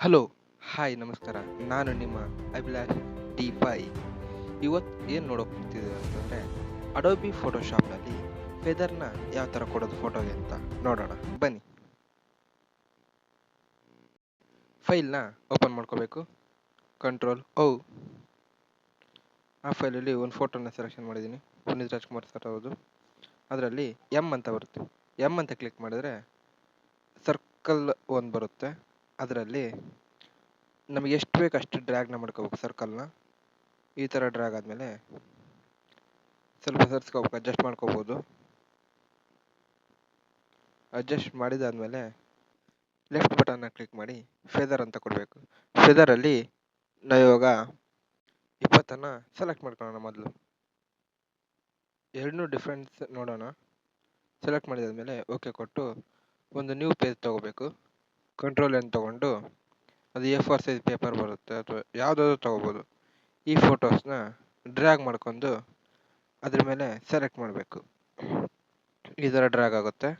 Hello, hi, ನಮಸ್ಕಾರ. ನಾನು ನಿಮ್ಮ ಅಭಿಲಾಷ್ ಡಿ ಪೈ ಇವತ್ತು ಏನು ನೋಡೋಕೆ ಹೋಗ್ತಿದ್ದೀವಿ ಅಂತಂದರೆ ಅಡೋಬಿ ಫೋಟೋಶಾಪ್ನಲ್ಲಿ ಫೆದರ್ನ ಯಾವ ಥರ ಕೊಡೋದು ಫೋಟೋಗೆ ಅಂತ ನೋಡೋಣ. ಬನ್ನಿ. ಫೈಲ್ನ ಓಪನ್ ಮಾಡ್ಕೋಬೇಕು. ಕಂಟ್ರೋಲ್ ಓ ಆ ಫೈಲಲ್ಲಿ ಒಂದು ಫೋಟೋನ ಸೆಲೆಕ್ಷನ್ ಮಾಡಿದ್ದೀನಿ. ಪುನೀತ್ ರಾಜ್ಕುಮಾರ್ ಸರ್ ಹೌದು ಅದರಲ್ಲಿ ಎಂ ಅಂತ ಬರುತ್ತೆ. ಎಂ ಅಂತ ಕ್ಲಿಕ್ ಮಾಡಿದ್ರೆ ಸರ್ಕಲ್ ಒಂದು ಬರುತ್ತೆ. ಅದರಲ್ಲಿ ನಮಗೆ ಎಷ್ಟು ಬೇಕು ಅಷ್ಟು ಡ್ರ್ಯಾಗ್ನ ಮಾಡ್ಕೋಬೇಕು ಸರ್ಕಲ್ನ ಈ ಥರ ಡ್ರ್ಯಾಗ್ ಆದಮೇಲೆ ಸ್ವಲ್ಪ ಸರಿಸ್ಕೋಬೇಕು ಅಡ್ಜಸ್ಟ್ ಮಾಡ್ಕೋಬೋದು. ಅಡ್ಜಸ್ಟ್ ಮಾಡಿದಾದಮೇಲೆ ಲೆಫ್ಟ್ ಬಟನ್ನ ಕ್ಲಿಕ್ ಮಾಡಿ ಫೆದರ್ ಅಂತ ಕೊಡಬೇಕು. ಫೆದರಲ್ಲಿ ನಾವು ಇವಾಗ ಇಪ್ಪತ್ತನ್ನು ಸೆಲೆಕ್ಟ್ ಮಾಡ್ಕೊಳ್ಳೋಣ ಮೊದಲು. ಎರಡನ್ನೂ ಡಿಫ್ರೆನ್ಸ್ ನೋಡೋಣ. ಸೆಲೆಕ್ಟ್ ಮಾಡಿದಾದಮೇಲೆ ಓಕೆ ಕೊಟ್ಟು ಒಂದು ನ್ಯೂ ಪೇಜ್ ತೊಗೋಬೇಕು. ಕಂಟ್ರೋಲ್ ಎನ್ ತೊಗೊಂಡು ಅದು ಎ ಫೋರ್ ಸೈಜ್ ಪೇಪರ್ ಬರುತ್ತೆ. ಅಥವಾ ಯಾವುದಾದ್ರೂ ತೊಗೋಬೋದು. ಈ ಫೋಟೋಸ್ನ ಡ್ರ್ಯಾಗ್ ಮಾಡ್ಕೊಂಡು ಅದ್ರ ಮೇಲೆ ಸೆಲೆಕ್ಟ್ ಮಾಡಬೇಕು. ಈ ಥರ ಡ್ರ್ಯಾಗ್ ಆಗುತ್ತೆ.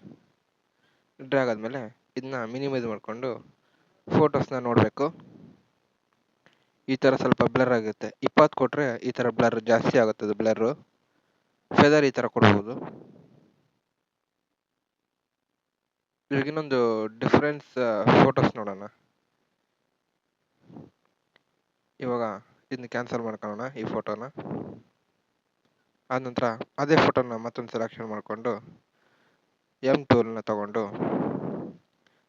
ಡ್ರ್ಯಾಗ್ ಆದಮೇಲೆ ಇದನ್ನ ಮಿನಿಮೈಸ್ ಮಾಡಿಕೊಂಡು ಫೋಟೋಸ್ನ ನೋಡಬೇಕು. ಈ ಥರ ಸ್ವಲ್ಪ ಬ್ಲರ್ ಆಗುತ್ತೆ. ಇಪ್ಪತ್ತು ಕೊಟ್ಟರೆ ಈ ಥರ ಬ್ಲರ್ ಜಾಸ್ತಿ ಆಗುತ್ತೆ ಅದು ಬ್ಲರ್ರು ಫೆದರ್ ಈ ಥರ ಕೊಡ್ಬೋದು. ಇವಾಗ ಇನ್ನೊಂದು ಡಿಫ್ರೆನ್ಸ್ ಫೋಟೋಸ್ ನೋಡೋಣ. ಇವಾಗ ಇದನ್ನ ಕ್ಯಾನ್ಸಲ್ ಮಾಡ್ಕೊಳ್ಳೋಣ ಈ ಫೋಟೋನ ಆದ ನಂತರ ಅದೇ ಫೋಟೋನ ಮತ್ತೊಂದು ಸೆಲೆಕ್ಷನ್ ಮಾಡಿಕೊಂಡು ಎಂ ಟೂಲ್ನ ತಗೊಂಡು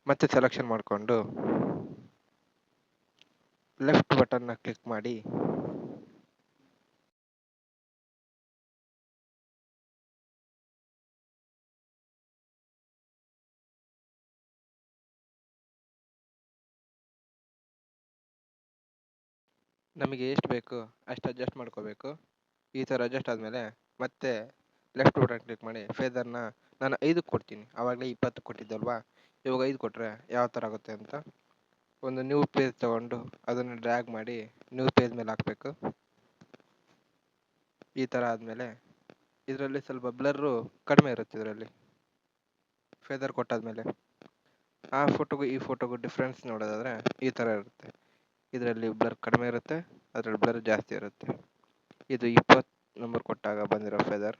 ಮತ್ತೆ ಸೆಲೆಕ್ಷನ್ ಮಾಡಿಕೊಂಡು ಲೆಫ್ಟ್ ಬಟನ್ನ ಕ್ಲಿಕ್ ಮಾಡಿ ನಮಗೆ ಎಷ್ಟು ಬೇಕು, ಅಷ್ಟು ಅಡ್ಜಸ್ಟ್ ಮಾಡ್ಕೋಬೇಕು. ಈ ಥರ ಅಡ್ಜಸ್ಟ್ ಆದಮೇಲೆ ಮತ್ತೆ ಲೆಫ್ಟ್ ಬಟನ್ ಕ್ಲಿಕ್ ಮಾಡಿ ಫೇದರ್ನ ನಾನು ಐದಕ್ಕೆ ಕೊಡ್ತೀನಿ. ಆವಾಗಲೇ ಇಪ್ಪತ್ತು ಕೊಟ್ಟಿದ್ದಲ್ವಾ? ಇವಾಗ ಐದು ಕೊಟ್ಟರೆ ಯಾವ ಥರ ಆಗುತ್ತೆ ಅಂತ ಒಂದು ನ್ಯೂ ಪೇಜ್ ತೊಗೊಂಡು ಅದನ್ನು ಡ್ರ್ಯಾಗ್ ಮಾಡಿ ನ್ಯೂ ಪೇಜ್ ಮೇಲೆ ಹಾಕಬೇಕು. ಈ ಥರ ಆದಮೇಲೆ ಇದರಲ್ಲಿ ಸ್ವಲ್ಪ ಬ್ಲರ್ರು ಕಡಿಮೆ ಇರುತ್ತೆ ಇದರಲ್ಲಿ. ಫೇದರ್ ಕೊಟ್ಟಾದ್ಮೇಲೆ. ಆ ಫೋಟೋಗೂ ಈ ಫೋಟೋಗೂ ಡಿಫ್ರೆನ್ಸ್ ನೋಡೋದಾದರೆ ಈ ಥರ ಇರುತ್ತೆ. ಇದರಲ್ಲಿ ಬ್ಲರ್ ಕಡಿಮೆ ಇರುತ್ತೆ, ಅದರಲ್ಲಿ ಬ್ಲರ್ ಜಾಸ್ತಿ ಇರುತ್ತೆ. ಇದು ಇಪ್ಪತ್ತು ನಂಬರ್ ಕೊಟ್ಟಾಗ ಬಂದಿರೋ ಫೆದರ್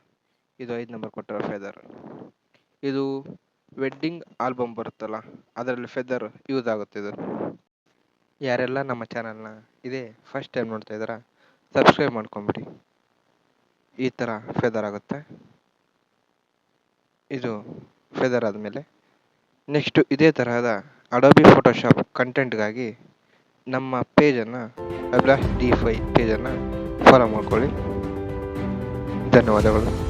ಇದು ಐದು ನಂಬರ್ ಕೊಟ್ಟಿರೋ ಫೆದರ್ ಇದು ವೆಡ್ಡಿಂಗ್ ಆಲ್ಬಮ್ ಬರುತ್ತಲ್ಲ, ಅದರಲ್ಲಿ ಫೆದರ್ ಯೂಸ್ ಆಗುತ್ತೆ ಇದು. ಯಾರೆಲ್ಲ ನಮ್ಮ ಚಾನಲ್ನ ಇದೇ ಫಸ್ಟ್ ಟೈಮ್ ನೋಡ್ತಾ ಇದ್ದೀರಾ ಸಬ್ಸ್ಕ್ರೈಬ್ ಮಾಡ್ಕೊಂಬಿಡಿ. ಈ ಥರ ಫೆದರ್ ಆಗುತ್ತೆ. ಇದು ಫೆದರ್ ಆದಮೇಲೆ ನೆಕ್ಸ್ಟು ಇದೇ ತರಹದ ಅಡೋಬಿ ಫೋಟೋಶಾಪ್ ಕಂಟೆಂಟ್ಗಾಗಿ ನಮ್ಮ ಪೇಜನ್ನು ಅಭಿಲಾಷ್ ಡಿ ಫೈ ಪೇಜನ್ನು ಫಾಲೋ ಮಾಡ್ಕೊಳ್ಳಿ. ಧನ್ಯವಾದಗಳು.